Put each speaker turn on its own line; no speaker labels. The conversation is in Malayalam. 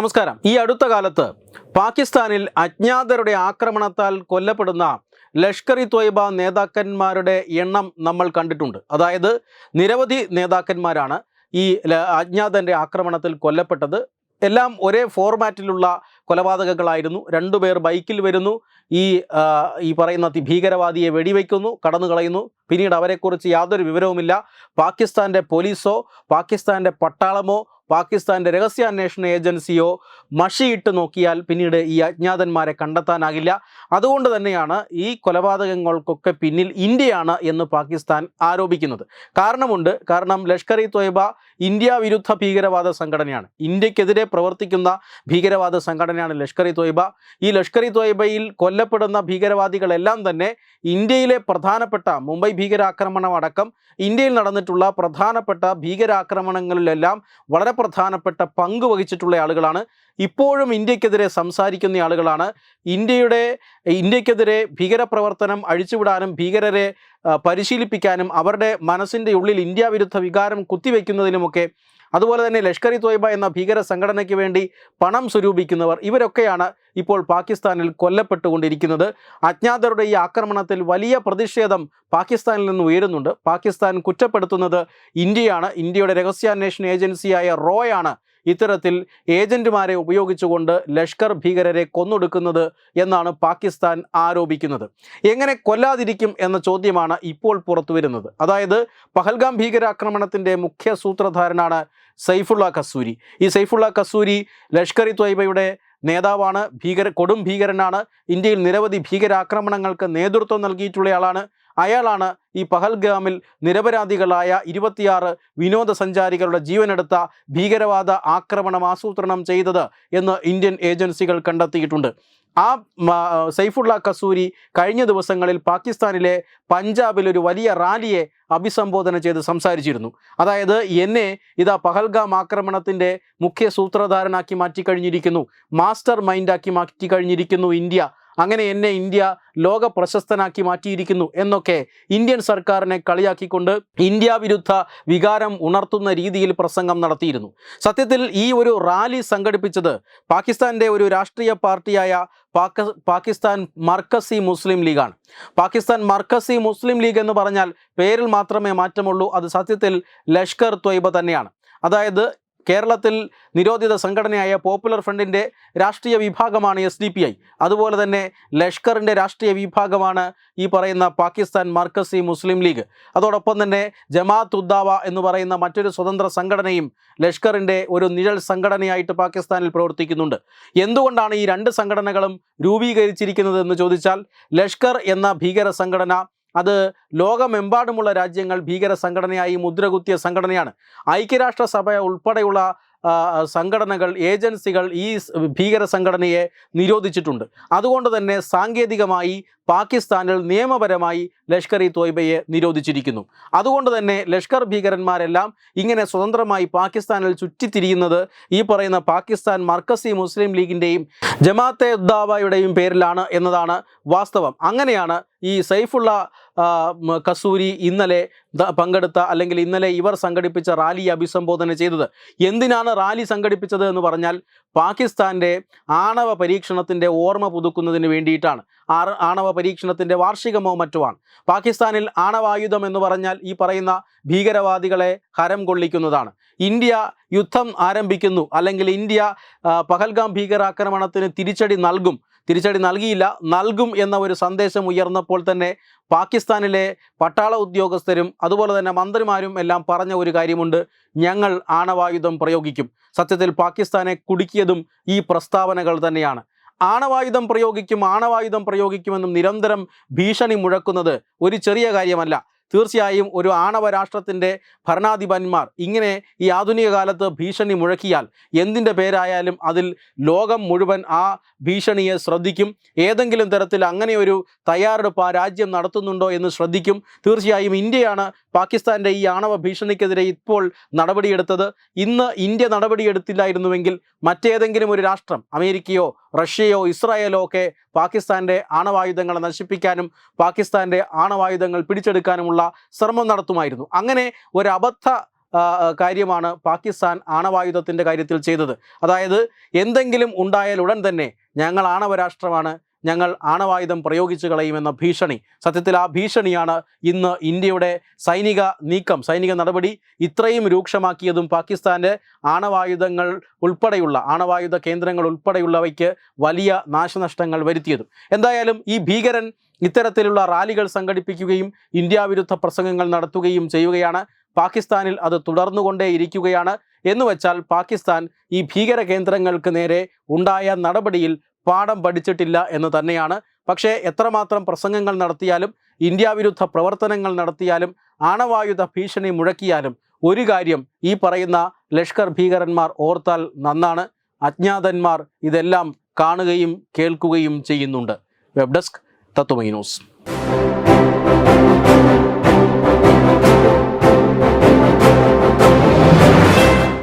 നമസ്കാരം. ഈ അടുത്ത കാലത്ത് പാകിസ്ഥാനിൽ അജ്ഞാതരുടെ ആക്രമണത്താൽ കൊല്ലപ്പെടുന്ന ലഷ്കർ ഇ ത്വയ്ബ നേതാക്കന്മാരുടെ എണ്ണം നമ്മൾ കണ്ടിട്ടുണ്ട്. അതായത് നിരവധി നേതാക്കന്മാരാണ് ഈ അജ്ഞാതന്റെ ആക്രമണത്തിൽ കൊല്ലപ്പെട്ടത്. എല്ലാം ഒരേ ഫോർമാറ്റിലുള്ള കൊലപാതകങ്ങളായിരുന്നു. രണ്ടുപേർ ബൈക്കിൽ വരുന്നു. ഈ ഈ പറയുന്ന ഭീകരവാദിയെ വെടിവെക്കുന്നു കടന്നു കളയുന്നു. പിന്നീട് അവരെക്കുറിച്ച് യാതൊരു വിവരവുമില്ല. പാകിസ്ഥാന്റെ പോലീസോ പാകിസ്ഥാന്റെ പട്ടാളമോ പാകിസ്ഥാന്റെ രഹസ്യാന്വേഷണ ഏജൻസിയോ മഷിയിട്ട് നോക്കിയാൽ പിന്നീട് ഈ അജ്ഞാതന്മാരെ കണ്ടെത്താനാകില്ല. അതുകൊണ്ട് തന്നെയാണ് ഈ കൊലപാതകങ്ങൾക്കൊക്കെ പിന്നിൽ ഇന്ത്യയാണ് എന്ന് പാകിസ്ഥാൻ ആരോപിക്കുന്നത്. കാരണമുണ്ട്. കാരണം ലഷ്കർ ഇ ത്വയ്ബ ഇന്ത്യ വിരുദ്ധ ഭീകരവാദ സംഘടനയാണ്. ഇന്ത്യക്കെതിരെ പ്രവർത്തിക്കുന്ന ഭീകരവാദ സംഘടനയാണ് ലഷ്കർ ഇ ത്വയ്ബ ഈ ലഷ്കർ ഇ ത്വയ്ബയിൽ കൊല്ലപ്പെടുന്ന ഭീകരവാദികളെല്ലാം തന്നെ ഇന്ത്യയിലെ പ്രധാനപ്പെട്ട മുംബൈ ഭീകരാക്രമണം അടക്കം ഇന്ത്യയിൽ നടന്നിട്ടുള്ള പ്രധാനപ്പെട്ട ഭീകരാക്രമണങ്ങളിലെല്ലാം വളരെ പ്രധാനപ്പെട്ട പങ്ക് വഹിച്ചിട്ടുള്ള ആളുകളാണ്. ഇപ്പോഴും ഇന്ത്യക്കെതിരെ സംസാരിക്കുന്ന ആളുകളാണ്. ഇന്ത്യയുടെ ഇന്ത്യക്കെതിരെ ഭീകരപ്രവർത്തനം അഴിച്ചുവിടാനും ഭീകരരെ പരിശീലിപ്പിക്കാനും അവരുടെ മനസ്സിന്റെ ഉള്ളിൽ ഇന്ത്യ വിരുദ്ധ വികാരം കുത്തിവെക്കുന്നതിനുമൊക്കെ അതുപോലെ തന്നെ ലഷ്കർ ഇ തോയ്ബ എന്ന ഭീകര സംഘടനയ്ക്ക് വേണ്ടി പണം സ്വരൂപിക്കുന്നവർ ഇവരൊക്കെയാണ് ഇപ്പോൾ പാകിസ്ഥാനിൽ കൊല്ലപ്പെട്ടുകൊണ്ടിരിക്കുന്നത്. അജ്ഞാതരുടെ ഈ ആക്രമണത്തിൽ വലിയ പ്രതിഷേധം പാകിസ്ഥാനിൽ നിന്ന് ഉയരുന്നുണ്ട്. പാകിസ്ഥാൻ കുറ്റപ്പെടുത്തുന്നത് ഇന്ത്യയാണ്. ഇന്ത്യയുടെ രഹസ്യാന്വേഷണ ഏജൻസിയായ റോയാണ് ഇത്തരത്തിൽ ഏജന്റുമാരെ ഉപയോഗിച്ചുകൊണ്ട് ലഷ്കർ ഭീകരരെ കൊന്നൊടുക്കുന്നത് എന്നാണ് പാകിസ്ഥാൻ ആരോപിക്കുന്നത്. എങ്ങനെ കൊല്ലാതിരിക്കും എന്ന ചോദ്യമാണ് ഇപ്പോൾ പുറത്തു വരുന്നത്. അതായത് പഹൽഗാം ഭീകരാക്രമണത്തിന്റെ മുഖ്യ സൂത്രധാരനാണ് സൈഫുള്ള കസൂരി ഈ സൈഫുള്ള കസൂരി ലഷ്കർ ഇ ത്വയ്ബയുടെ നേതാവാണ് ഭീകര കൊടും ഭീകരനാണ് ഇന്ത്യയിൽ നിരവധി ഭീകരാക്രമണങ്ങൾക്ക് നേതൃത്വം നൽകിയിട്ടുള്ളയാളാണ്. അയാളാണ് ഈ പഹൽഗാമിൽ നിരപരാധികളായ ഇരുപത്തിയാറ് വിനോദസഞ്ചാരികളുടെ ജീവനെടുത്ത ഭീകരവാദ ആക്രമണം ആസൂത്രണം ചെയ്തത് എന്ന് ഇന്ത്യൻ ഏജൻസികൾ കണ്ടെത്തിയിട്ടുണ്ട്. ആ സൈഫുള്ള കസൂരി കഴിഞ്ഞ ദിവസങ്ങളിൽ പാകിസ്ഥാനിലെ പഞ്ചാബിൽ ഒരു വലിയ റാലിയെ അഭിസംബോധന ചെയ്ത് സംസാരിച്ചിരുന്നു. അതായത് എന്നെ ഇതാ പഹൽഗാം ആക്രമണത്തിന്റെ മുഖ്യ സൂത്രധാരനാക്കി മാറ്റിക്കഴിഞ്ഞിരിക്കുന്നു. Master മൈൻഡാക്കി മാറ്റിക്കഴിഞ്ഞിരിക്കുന്നു India. അങ്ങനെ എന്നെ ഇന്ത്യ ലോക പ്രശസ്തനാക്കി മാറ്റിയിരിക്കുന്നു എന്നൊക്കെ ഇന്ത്യൻ സർക്കാരിനെ കളിയാക്കിക്കൊണ്ട് ഇന്ത്യ വിരുദ്ധ വികാരം ഉണർത്തുന്ന രീതിയിൽ പ്രസംഗം നടത്തിയിരുന്നു. സത്യത്തിൽ ഈ ഒരു റാലി സംഘടിപ്പിച്ചത് പാകിസ്ഥാന്റെ ഒരു രാഷ്ട്രീയ പാർട്ടിയായ പാക പാകിസ്ഥാൻ മർക്കസി മുസ്ലിം ലീഗാണ്. പാകിസ്ഥാൻ മർക്കസി മുസ്ലിം ലീഗ് എന്ന് പറഞ്ഞാൽ പേരിൽ മാത്രമേ മാറ്റമുള്ളൂ അത് സത്യത്തിൽ ലഷ്കർ ത്വയ്ബ തന്നെയാണ്. അതായത് കേരളത്തിൽ നിരോധിത സംഘടനയായ പോപ്പുലർ ഫ്രണ്ടിന്റെ രാഷ്ട്രീയ വിഭാഗമാണ് എസ് ഡി പി ഐ അതുപോലെ തന്നെ ലഷ്കറിന്റെ രാഷ്ട്രീയ വിഭാഗമാണ് ഈ പറയുന്ന പാകിസ്ഥാൻ മാർക്കസി മുസ്ലിം ലീഗ്. അതോടൊപ്പം തന്നെ ജമാഅത്ത് ഉദ്ദാവ എന്ന് പറയുന്ന മറ്റൊരു സ്വതന്ത്ര സംഘടനയും ലഷ്കറിന്റെ ഒരു നിഴൽ സംഘടനയായിട്ട് പാകിസ്ഥാനിൽ പ്രവർത്തിക്കുന്നുണ്ട്. എന്തുകൊണ്ടാണ് ഈ രണ്ട് സംഘടനകളും രൂപീകരിച്ചിരിക്കുന്നത് എന്ന് ചോദിച്ചാൽ ലഷ്കർ എന്ന ഭീകര സംഘടന അത് ലോകമെമ്പാടുമുള്ള രാജ്യങ്ങൾ ഭീകര സംഘടനയായി മുദ്രകുത്തിയ സംഘടനയാണ്. ഐക്യരാഷ്ട്രസഭ ഉൾപ്പെടെയുള്ള സംഘടനകൾ ഏജൻസികൾ ഈ ഭീകര സംഘടനയെ നിരോധിച്ചിട്ടുണ്ട്. അതുകൊണ്ട് തന്നെ സാങ്കേതികമായി പാകിസ്ഥാനിൽ നിയമപരമായി ലഷ്കർ ഇ തോയ്ബയെ നിരോധിച്ചിരിക്കുന്നു. അതുകൊണ്ട് തന്നെ ലഷ്കർ ഭീകരന്മാരെല്ലാം ഇങ്ങനെ സ്വതന്ത്രമായി പാകിസ്ഥാനിൽ ചുറ്റിത്തിരിയുന്നത് ഈ പറയുന്ന പാകിസ്ഥാൻ മർക്കസി മുസ്ലിം ലീഗിന്റെയും ജമാഅത്തെ ഉദ്ദാവയുടെയും പേരിലാണ് എന്നതാണ് വാസ്തവം. അങ്ങനെയാണ് ഈ സൈഫുള്ള കസൂരി ഇന്നലെ പങ്കെടുത്ത അല്ലെങ്കിൽ ഇന്നലെ ഇവർ സംഘടിപ്പിച്ച റാലിയെ അഭിസംബോധന ചെയ്തത്. എന്തിനാണ് റാലി സംഘടിപ്പിച്ചത് എന്ന് പറഞ്ഞാൽ പാകിസ്ഥാന്റെ ആണവ പരീക്ഷണത്തിന്റെ ഓർമ്മ പുതുക്കുന്നതിന് വേണ്ടിയിട്ടാണ്. ആണവ പരീക്ഷണത്തിന്റെ വാർഷികമോ മറ്റുമാണ്. പാകിസ്ഥാനിൽ ആണവായുധം എന്ന് പറഞ്ഞാൽ ഈ പറയുന്ന ഭീകരവാദികളെ ഹരം കൊള്ളിക്കുന്നതാണ്. ഇന്ത്യ യുദ്ധം ആരംഭിക്കുന്നു. അല്ലെങ്കിൽ ഇന്ത്യ പഹൽഗാം ഭീകരാക്രമണത്തിന് തിരിച്ചടി നൽകും. തിരിച്ചടി നൽകിയില്ല. നൽകും എന്ന ഒരു സന്ദേശം ഉയർന്നപ്പോൾ തന്നെ പാകിസ്ഥാനിലെ പട്ടാള ഉദ്യോഗസ്ഥരും അതുപോലെ തന്നെ മന്ത്രിമാരും എല്ലാം പറഞ്ഞ ഒരു കാര്യമുണ്ട്. ഞങ്ങൾ ആണവായുധം പ്രയോഗിക്കും. സത്യത്തിൽ പാകിസ്ഥാനെ കുടുക്കിയതും ഈ പ്രസ്താവനകൾ തന്നെയാണ്. ആണവായുധം പ്രയോഗിക്കും ആണവായുധം പ്രയോഗിക്കുമെന്നും നിരന്തരം ഭീഷണി മുഴക്കുന്നത് ഒരു ചെറിയ കാര്യമല്ല. തീർച്ചയായും ഒരു ആണവ രാഷ്ട്രത്തിന്റെ ഭരണാധിപന്മാർ ഇങ്ങനെ ഈ ആധുനിക കാലത്ത് ഭീഷണി മുഴക്കിയാൽ എന്തിന്റെ പേരായാലും അതിൽ ലോകം മുഴുവൻ ആ ഭീഷണിയെ ശ്രദ്ധിക്കും. ഏതെങ്കിലും തരത്തിൽ അങ്ങനെ ഒരു തയ്യാറെടുപ്പ് ആ രാജ്യം നടത്തുന്നുണ്ടോ എന്ന് ശ്രദ്ധിക്കും. തീർച്ചയായും ഇന്ത്യയാണ് പാകിസ്ഥാന്റെ ഈ ആണവ ഭീഷണിക്കെതിരെ ഇപ്പോൾ നടപടിയെടുത്തത്. ഇന്ന് ഇന്ത്യ നടപടിയെടുത്തില്ലായിരുന്നുവെങ്കിൽ മറ്റേതെങ്കിലും ഒരു രാഷ്ട്രം അമേരിക്കയോ റഷ്യയോ ഇസ്രായേലോ ഒക്കെ പാകിസ്ഥാന്റെ ആണവായുധങ്ങളെ നശിപ്പിക്കാനും പാകിസ്ഥാന്റെ ആണവായുധങ്ങൾ പിടിച്ചെടുക്കാനുമുള്ള ശ്രമം നടത്തുമായിരുന്നു. അങ്ങനെ ഒരു അബദ്ധ കാര്യമാണ് പാകിസ്ഥാൻ ആണവായുധത്തിന്റെ കാര്യത്തിൽ ചെയ്തത്. അതായത് എന്തെങ്കിലും ഉണ്ടായാൽ ഉടൻ തന്നെ ഞങ്ങൾ ആണവരാഷ്ട്രമാണ് ഞങ്ങൾ ആണവായുധം പ്രയോഗിച്ചു കളയുമെന്ന ഭീഷണി. സത്യത്തിൽ ആ ഭീഷണിയാണ് ഇന്ന് ഇന്ത്യയുടെ സൈനിക നീക്കം സൈനിക നടപടി ഇത്രയും രൂക്ഷമാക്കിയതും പാകിസ്ഥാന്റെ ആണവായുധങ്ങൾ ഉൾപ്പെടെയുള്ള ആണവായുധ കേന്ദ്രങ്ങൾ ഉൾപ്പെടെയുള്ളവയ്ക്ക് വലിയ നാശനഷ്ടങ്ങൾ വരുത്തിയതും. എന്തായാലും ഈ ഭീകരൻ ഇത്തരത്തിലുള്ള റാലികൾ സംഘടിപ്പിക്കുകയും ഇന്ത്യ വിരുദ്ധ പ്രസംഗങ്ങൾ നടത്തുകയും ചെയ്യുകയാണ്. പാകിസ്ഥാനിൽ അത് തുടർന്നുകൊണ്ടേയിരിക്കുകയാണ്. എന്ന് വെച്ചാൽ പാകിസ്ഥാൻ ഈ ഭീകര കേന്ദ്രങ്ങൾക്ക് നേരെ ഉണ്ടായ നടപടിയിൽ പാഠം പഠിച്ചിട്ടില്ല എന്ന് തന്നെയാണ്. പക്ഷേ എത്രമാത്രം പ്രസംഗങ്ങൾ നടത്തിയാലും ഇന്ത്യ വിരുദ്ധ പ്രവർത്തനങ്ങൾ നടത്തിയാലും ആണവായുധ ഭീഷണി മുഴക്കിയാലും ഒരു കാര്യം ഈ പറയുന്ന ലഷ്കർ ഭീകരന്മാർ ഓർത്താൽ നന്നാണ്. അജ്ഞാതന്മാർ ഇതെല്ലാം കാണുകയും കേൾക്കുകയും ചെയ്യുന്നുണ്ട്. Web desk Tatwamayi news.